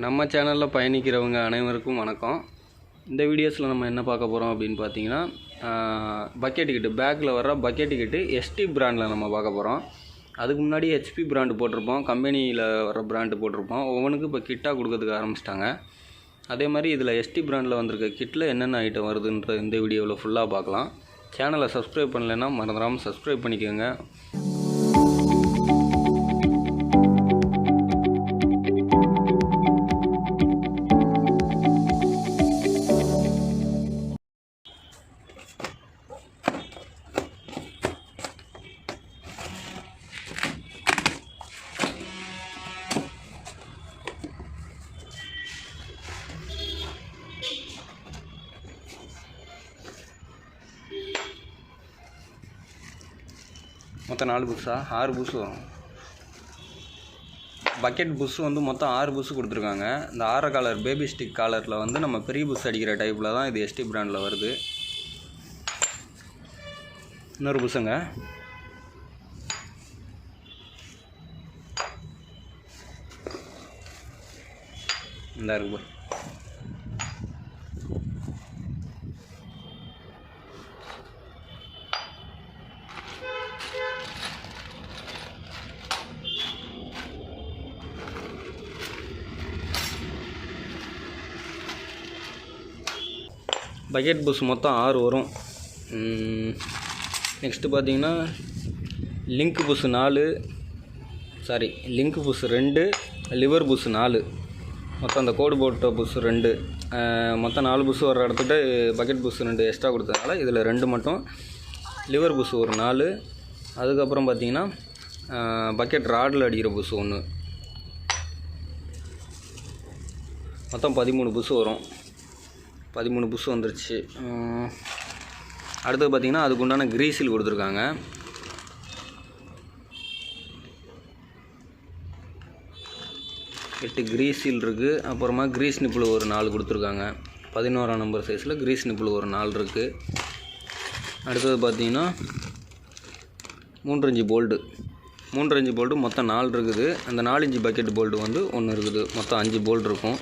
நம்ம சேனலில் பயணிக்கிறவங்க அனைவருக்கும் வணக்கம். இந்த வீடியோஸில் நம்ம என்ன பார்க்க போகிறோம் அப்படின்னு பார்த்தீங்கன்னா பக்கெட் டிக்கெட்டு பேக்கில் வர்ற பக்கெட் டிக்கெட்டு எஸ்டி பிராண்டில் நம்ம பார்க்க போகிறோம் அதுக்கு முன்னாடி ஹெச்பி பிராண்டு போட்டிருப்போம் கம்பெனியில் வர பிராண்டு போட்டிருப்போம். ஒவ்வொன்றுக்கும் இப்போ கிட்டாக கொடுக்கறதுக்கு ஆரம்பிச்சிட்டாங்க. அதே மாதிரி இதில் எஸ்டி பிராண்டில் வந்திருக்க கிட்டில் என்னென்ன ஐட்டம் வருதுன்ற இந்த வீடியோவில் ஃபுல்லாக பார்க்கலாம். சேனலை சப்ஸ்கிரைப் பண்ணலைன்னா மறந்துடாமல் சப்ஸ்கிரைப் பண்ணிக்கோங்க. மொத்தம் நாலு புக்ஸா ஆறு புக்ஸ் வரும். பக்கெட் புஸ் வந்து மொத்தம் ஆறு புஸ் கொடுத்துருக்காங்க. இந்த ஆற காலர் பேபி ஸ்டிக் காலரில் வந்து நம்ம பெரிய புஸ் அடிக்கிற டைப்பில் தான் இது எஸ்டி பிராண்டில் வருது. இன்னொரு புஸ்ஸுங்க இந்த இருக்கு பக்கெட் புஷ் மொத்தம் ஆறு வரும். நெக்ஸ்ட்டு பார்த்தீங்கன்னா லிங்க் பூஸ் நாலு சாரி லிங்க் பூஸ் ரெண்டு லிவர் பூஸ் நாலு. மொத்தம் அந்த கோடு போட்ட புஷ் ரெண்டு. மொத்தம் நாலு புஷ் வர இடத்துட்டு பக்கெட் புஷ் ரெண்டு எக்ஸ்ட்ரா கொடுத்ததுனால இதில் ரெண்டு மட்டும் லிவர் புஷ் ஒரு நாலு. அதுக்கப்புறம் பார்த்தீங்கன்னா பக்கெட் ராடில் அடிக்கிற புஷ் ஒன்று மொத்தம் பதிமூணு புஸ் வரும். பதிமூணு புஷ் வந்துருச்சு. அடுத்தது பார்த்திங்கன்னா அதுக்கு உண்டான கிரீசில் கொடுத்துருக்காங்க. எட்டு கிரீஸில் இருக்குது அப்புறமா கிரீஸ் நிப்பிள் ஒரு நாலு கொடுத்துருக்காங்க. பதினோராம் நம்பர் சைஸில் கிரீஸ் நிப்பிள் ஒரு நாலு இருக்குது அடுத்தது பார்த்தீங்கன்னா மூன்றஞ்சு போல்டு மூன்றஞ்சு போல்டு மொத்தம் நாலு இருக்குது. அந்த நாலஞ்சு பக்கெட் போல்டு வந்து ஒன்று இருக்குது. மொத்தம் அஞ்சு போல்டு இருக்கும்.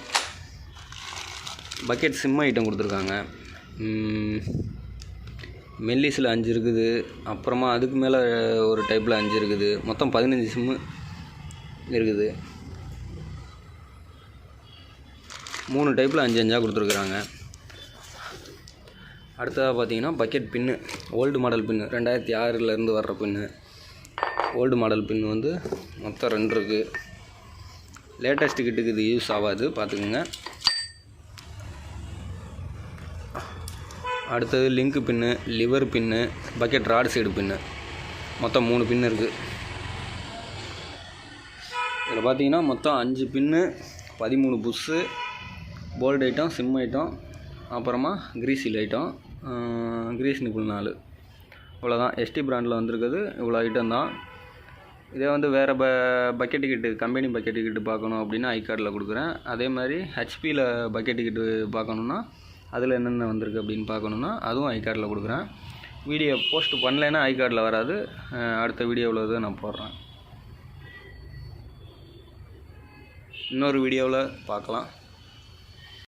பக்கெட் சிம் ஐட்டம் கொடுத்துருக்காங்க. மெல்லிஸில் அஞ்சு இருக்குது. அப்புறமா அதுக்கு மேலே ஒரு டைப்பில் அஞ்சு இருக்குது. மொத்தம் பதினஞ்சு சிம்மு இருக்குது. மூணு டைப்பில் அஞ்சு அஞ்சாக கொடுத்துருக்குறாங்க. அடுத்ததாக பார்த்தீங்கன்னா bucket pin old model pin ரெண்டாயிரத்தி ஆறுலேருந்து வர்ற பின்னு ஓல்டு மாடல் பின் வந்து மொத்தம் ரெண்டு இருக்குது லேட்டஸ்ட் கிட்டுக்கு இது யூஸ் ஆகாது பார்த்துக்குங்க அடுத்தது link pin lever pin bucket rod side pin மொத்தம் மூணு பின்னு இருக்குது இதில் பார்த்தீங்கன்னா மொத்தம் அஞ்சு பின்னு பதிமூணு bush bolt item shim item அப்புறமா கிரீசில் ஐட்டம் கிரீஸ் நிப்புள் நாலு. இவ்வளோதான் எஸ்டி பிராண்டில் வந்திருக்குது இவ்வளோ ஐட்டம் தான். இதே வந்து வேறு ப bucket ticket company bucket ticket பார்க்கணும் அப்படின்னா ஐ கார்டில் கொடுக்குறேன். அதே மாதிரி ஹெச்பியில் பக்கெட் டிக்கெட்டு பார்க்கணுன்னா அதில் என்னென்ன வந்திருக்கு அப்படின்னு பார்க்கணுன்னா அதுவும் ஐ கார்டில் கொடுக்குறேன். வீடியோ போஸ்ட் பண்ணலைன்னா ஐ கார்டில் வராது. அடுத்த வீடியோவில் தான் நான் போடுறேன். இன்னொரு வீடியோவில் பார்க்கலாம்.